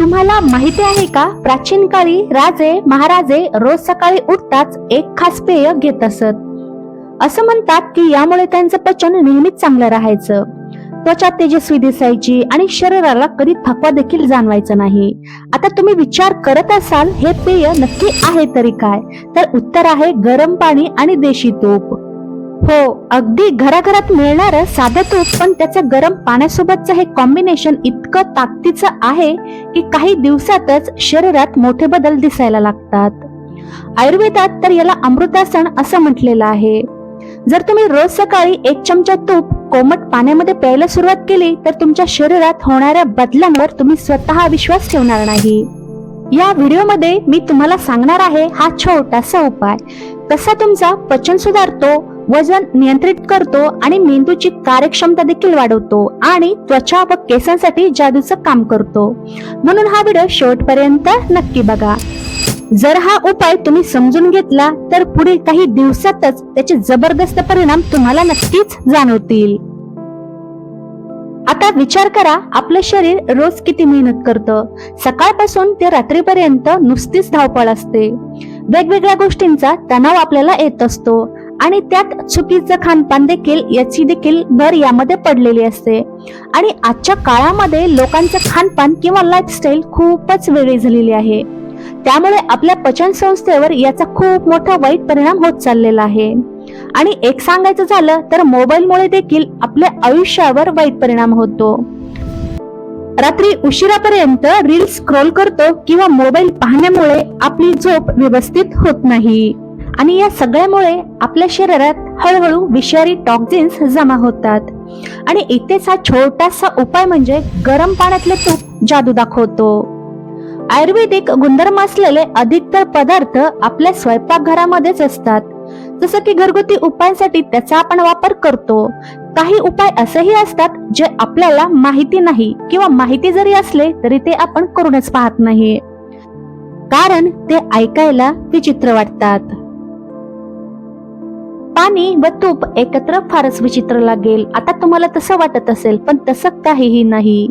तुम्हाला माहिती आहे का? प्राचीन काळी राजे महाराजे रोज सकाळी उठताच एक खास पेय घेत असत. असं म्हणतात की यामुळे त्यांचं पचन नेहमीच चांगलं राहायचं. त्वचा तेजस्वी दिसायची आणि शरीराला कधी थकवा देखील जाणवायचा नाही. आता तुम्ही विचार करत असाल हे पेय नक्की आहे तरी काय? तर उत्तर आहे गरम पाणी आणि देशी तूप. हो अगदी घराघरात मिळणारं साधं तूप पण त्याचं गरम पाण्यासोबतचं हे कॉम्बिनेशन इतकं ताकदीचं आहे की काही दिवसातच शरीरात मोठे बदल दिसायला लागतात. आयुर्वेदात तर याला अमृतासन असं म्हटलेलं आहे. जर तुम्ही रोज सकाळी एक चमचा तूप कोमट पाण्यामध्ये प्यायला सुरुवात केली तर तुमच्या शरीरात होणाऱ्या बदलांवर तुम्ही स्वतः विश्वास ठेवणार नाही. या व्हिडिओमध्ये मी तुम्हाला सांगणार आहे हा छोटासा उपाय. कसा तुमचा पचन सुधारतो वजन नियंत्रित करतो आणि मेंदूची कार्यक्षमता देखील वाढवतो आणि त्वचा व केसांसाठी जादूचं काम करतो. म्हणून हा व्हिडिओ शेवटपर्यंत नक्की बघा. जर हा उपाय तुम्ही समजून घेतला तर पुढील काही दिवसातच त्याचे जबरदस्त परिणाम तुम्हाला नक्कीच जाणवतील. आता विचार करा आपलं शरीर रोज किती मेहनत करतं? सकाळपासून ते रात्रीपर्यंत नुसतीच धावपळ असते. वेगवेगळ्या गोष्टींचा तणाव आपल्याला येत असतो. आणि त्यात चुकीचं खानपान देखील याची देखील भर यामध्ये पडलेली असते. आणि आजच्या काळामध्ये लोकांचं खानपान किंवा लाईफस्टाईल खूपच वेगळी झालेली आहे. त्यामुळे आपल्या पचन संस्थेवर याचा खूप मोठा वाईट परिणाम होत चाललेला आहे. आणि एक सांगायचं झालं तर मोबाईलमुळे देखील आपल्या आयुष्यावर वाईट परिणाम होतो. रात्री उशिरापर्यंत रील स्क्रोल करतो किंवा मोबाईल पाहण्यामुळे आपली झोप व्यवस्थित होत नाही. आणि या सगळ्यामुळे आपल्या शरीरात हळूहळू विषारी टॉक्झिन्स जमा होतात. आणि इथेच हा छोटासा उपाय म्हणजे गरम पाण्यातले तूप जादू दाखवतो. आयुर्वेदिक गुणधर्म असलेले अधिकतर पदार्थ आपल्या स्वयंपाकघरामध्येच असतात. जसं की घरगुती उपायांसाठी त्याचा आपण वापर करतो. काही उपाय असेही असतात जे आपल्याला माहिती नाही किंवा माहिती जरी असले तरी ते आपण करूनच पाहत नाही. कारण ते ऐकायला विचित्र वाटतात. पाणी व तूप एकत्र फारच विचित्र लागेल. आता तुम्हाला तसं वाटत असेल पण तसं काहीही नाही.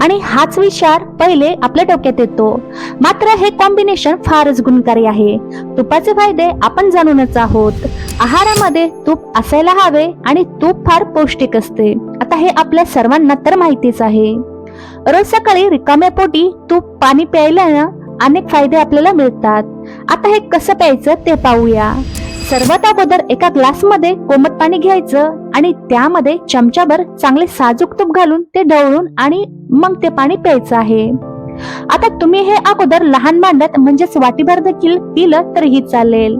आणि हाच विचार पहिले आपल्या डोक्यात येतो. मात्र हे कॉम्बिनेशन फारच गुणकारी आहे. तुपाचे फायदे आपण जाणूनच आहोत. आहारामध्ये तूप असायला हवे आणि तूप फार पौष्टिक असते. आता हे आपल्या सर्वांना तर माहितीच आहे. रोज सकाळी रिकाम्या पोटी तूप पाणी प्यायल्यानं अनेक फायदे आपल्याला मिळतात. आता हे कसं प्यायचं ते पाहूया. सर्वात अगोदर एका ग्लासमध्ये कोमट पाणी घ्यायचं आणि त्यामध्ये चमच्याभर चांगले साजूक तूप घालून ते ढवळून आणि मग ते पाणी प्यायचं आहे. आता तुम्ही हे अगोदर लहान भांड्यात म्हणजेच वाटीभर देखील पिलं तरीही चालेल.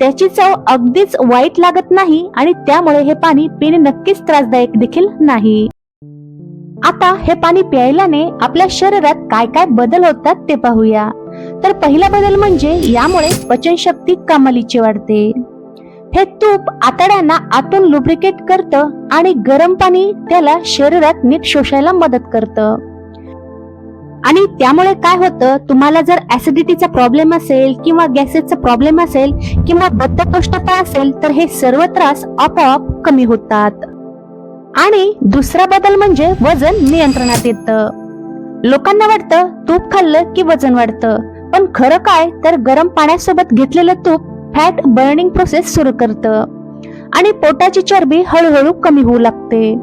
त्याची चव अगदीच वाईट लागत नाही आणि त्यामुळे हे पाणी पिणे नक्कीच त्रासदायक देखील नाही. आता हे पाणी प्यायल्याने आपल्या शरीरात काय काय बदल होतात ते पाहूया. तर पहिला बदल म्हणजे यामुळे पचनशक्ती कमालीची वाढते. हे तूप आतड्यांना आतून लुब्रिकेट करतं आणि गरम पाणी त्याला शरीरात नीट शोषायला मदत करतं. आणि त्यामुळे काय होतं? तुम्हाला जर ऍसिडिटीचा प्रॉब्लेम असेल किंवा गॅसेसचा प्रॉब्लेम असेल किंवा बद्धकोष्ठता असेल तर हे सर्व त्रास आपोआप कमी होतात. आणि दुसरा बदल म्हणजे वजन नियंत्रणात येतं. लोकांना वाटतं तूप खाल्लं की वजन वाढतं. पण खरं काय तर गरम पाण्यासोबत घेतलेलं तूप फॅट बर्निंग प्रोसेस सुरू करतं. आणि पोटाची चरबी हळूहळू कमी होऊ लागते.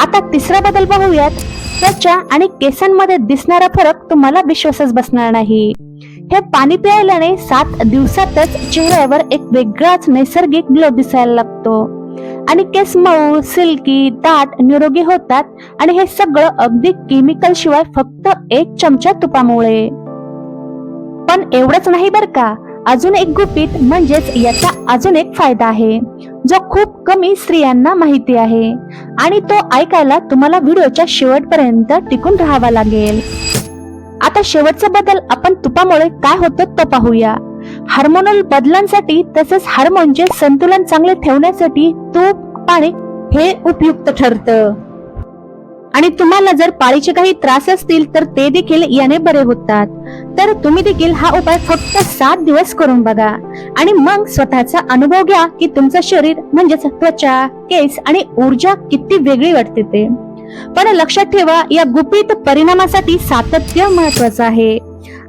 आता तिसरा बदल पाहूयात त्वचा आणि केसांमध्ये दिसणारा फरक तुम्हाला विश्वासच बसणार नाही. हे पाणी प्यायल्याने सात दिवसातच चेहऱ्यावर एक वेगळाच नैसर्गिक ग्लो दिसायला लागतो. आणि केस मऊ सिल्की दाट निरोगी होतात. आणि हे सगळं अगदी केमिकल शिवाय फक्त एक चमचा तुपामुळे. पण एवढंच नाही बर का? अजून एक गुपित म्हणजेच याचा अजून एक फायदा आहे. जो खूप कमी स्त्रियांना माहिती आहे. आणि तो ऐकायला तुम्हाला व्हिडिओच्या शेवटपर्यंत टिकून राहावा लागेल. आता शेवटचा बदल आपण तुपामुळे काय होतो तो पाहूया. हार्मोनल बदलांसाठी तसेच हार्मोनचे संतुलन चांगले ठेवण्यासाठी तूप पाणी हे उपयुक्त ठरतं. आणि तुम्हाला जर पाळीचे काही त्रास असतील तर ते देखील याने बरे होतात. तर तुम्ही देखील हा उपाय फक्त सात दिवस करून बघा. आणि मग स्वतःचा अनुभव घ्या की तुमचं शरीर म्हणजेच त्वचा केस आणि ऊर्जा किती वेगळी वाटते ते. पण लक्षात ठेवा या गुपित परिणामासाठी सातत्य महत्वाचं आहे.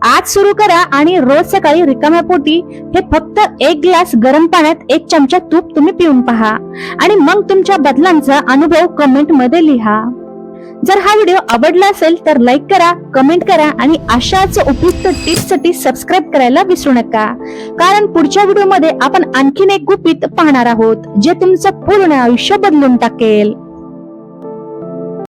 आज सुरू करा आणि रोज सकाळी रिकाम्या पोटी हे फक्त एक ग्लास गरम पाण्यात एक चमचा तूप तुम्ही पिऊन पहा. आणि मग तुमच्या बदलांचा अनुभव कमेंटमध्ये लिहा. जर हा व्हिडिओ आवडला असेल तर लाईक करा कमेंट करा आणि अशाच उपयुक्त टिप्ससाठी सबस्क्राईब करायला विसरू नका. कारण पुढच्या व्हिडिओमध्ये आपण आणखीन एक गुपित पाहणार आहोत जे तुमचं पूर्ण आयुष्य बदलून टाकेल.